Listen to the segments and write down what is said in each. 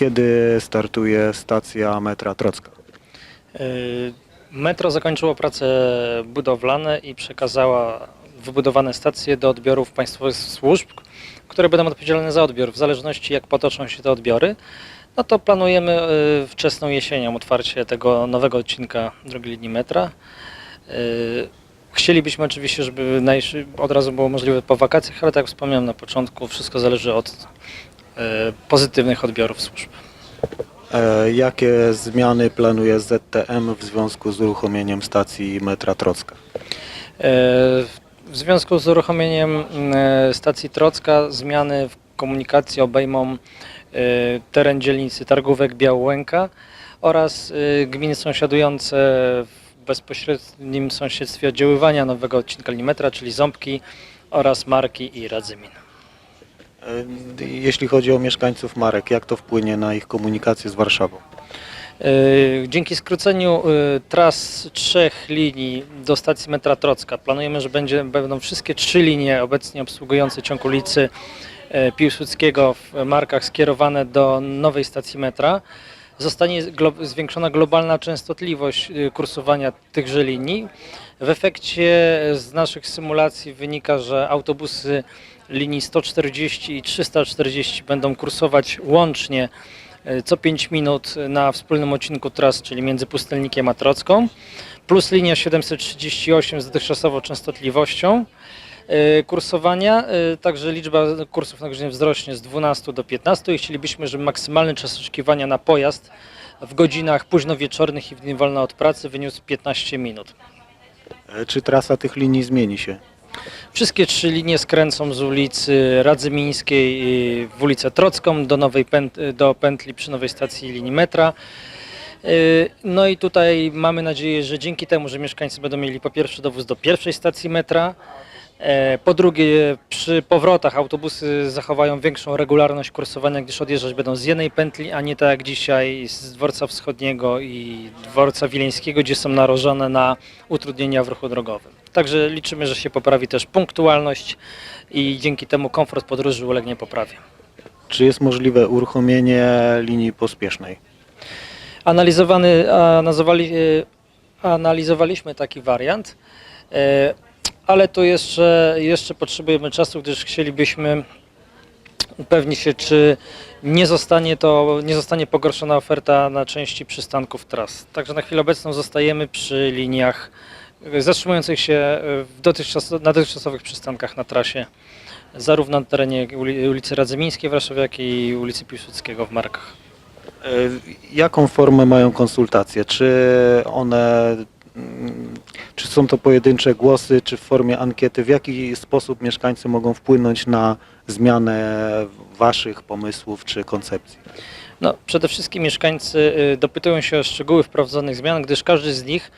Kiedy startuje stacja metra Trocka? Y, Metro zakończyło prace budowlane i przekazała wybudowane stacje do odbiorów państwowych służb, które będą odpowiedzialne za odbiór. W zależności jak potoczą się te odbiory, no to planujemy y, wczesną jesienią otwarcie tego nowego odcinka drogi linii metra. Y, Chcielibyśmy oczywiście, żeby od razu było możliwe po wakacjach, ale tak jak wspomniałem na początku, wszystko zależy od pozytywnych odbiorów służb. E, Jakie zmiany planuje ZTM w związku z uruchomieniem stacji metra Trocka? E, W związku z uruchomieniem e, stacji Trocka zmiany w komunikacji obejmą e, teren dzielnicy Targówek Białęka oraz e, gminy sąsiadujące w bezpośrednim sąsiedztwie oddziaływania nowego odcinka linii metra, czyli Ząbki oraz Marki i Radzymin. Jeśli chodzi o mieszkańców Marek, jak to wpłynie na ich komunikację z Warszawą? E, Dzięki skróceniu e, tras trzech linii do stacji metra Trocka planujemy, że będzie, będą wszystkie trzy linie obecnie obsługujące ciąg ulicy e, Piłsudskiego w Markach skierowane do nowej stacji metra. Zostanie zwiększona globalna częstotliwość kursowania tychże linii. W efekcie z naszych symulacji wynika, że autobusy linii 140 i 340 będą kursować łącznie e, co 5 minut na wspólnym odcinku tras, czyli między Pustelnikiem a Trocką, plus linia 738 z dotychczasową częstotliwością e, kursowania, e, także liczba kursów na godzinę wzrośnie z 12 do 15 i chcielibyśmy, żeby maksymalny czas oczekiwania na pojazd w godzinach późnowieczornych i w dni wolne od pracy wyniósł 15 minut. Czy trasa tych linii zmieni się? Wszystkie trzy linie skręcą z ulicy Radzymińskiej w ulicę Trocką do, nowej do pętli przy nowej stacji linii metra. Y, No i tutaj mamy nadzieję, że dzięki temu, że mieszkańcy będą mieli po pierwsze dowóz do pierwszej stacji metra, po drugie przy powrotach autobusy zachowają większą regularność kursowania, gdyż odjeżdżać będą z jednej pętli, a nie tak jak dzisiaj z dworca wschodniego i dworca wileńskiego, gdzie są narażone na utrudnienia w ruchu drogowym. Także liczymy, że się poprawi też punktualność i dzięki temu komfort podróży ulegnie poprawie. Czy jest możliwe uruchomienie linii pospiesznej? Analizowany, analizowali, e, analizowaliśmy taki wariant, e, ale tu jeszcze, jeszcze potrzebujemy czasu, gdyż chcielibyśmy upewnić się, czy nie zostanie to, nie zostanie pogorszona oferta na części przystanków tras. Także na chwilę obecną zostajemy przy liniach zatrzymujących się w dotychczas, na dotychczasowych przystankach na trasie, zarówno na terenie uli- ulicy Radzymińskiej w Warszawie, jak i ulicy Piłsudskiego w Markach. E, Jaką formę mają konsultacje? Czy one, czy są to pojedyncze głosy, czy w formie ankiety? W jaki sposób mieszkańcy mogą wpłynąć na zmianę waszych pomysłów czy koncepcji? No, przede wszystkim mieszkańcy y, dopytują się o szczegóły wprowadzonych zmian, gdyż każdy z nich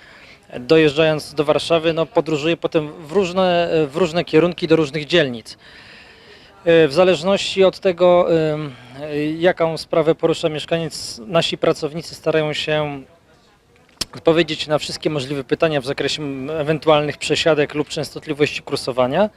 dojeżdżając do Warszawy no, podróżuje potem w różne, w różne kierunki do różnych dzielnic. Y, W zależności od tego, y, jaką sprawę porusza mieszkaniec, nasi pracownicy starają się odpowiedzieć na wszystkie możliwe pytania w zakresie ewentualnych przesiadek lub częstotliwości kursowania.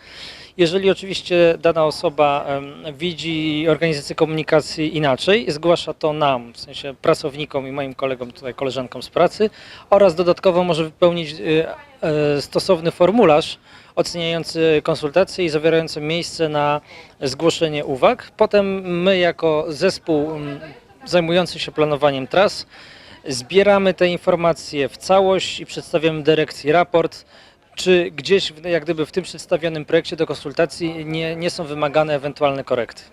Jeżeli oczywiście dana osoba widzi organizację komunikacji inaczej, zgłasza to nam, w sensie pracownikom i moim kolegom, tutaj koleżankom z pracy oraz dodatkowo może wypełnić y, e, stosowny formularz oceniający konsultacje i zawierający miejsce na zgłoszenie uwag. Potem my jako zespół zajmujący się planowaniem tras zbieramy te informacje w całość i przedstawiamy dyrekcji raport, czy gdzieś jak gdyby w tym przedstawionym projekcie do konsultacji nie, nie są wymagane ewentualne korekty.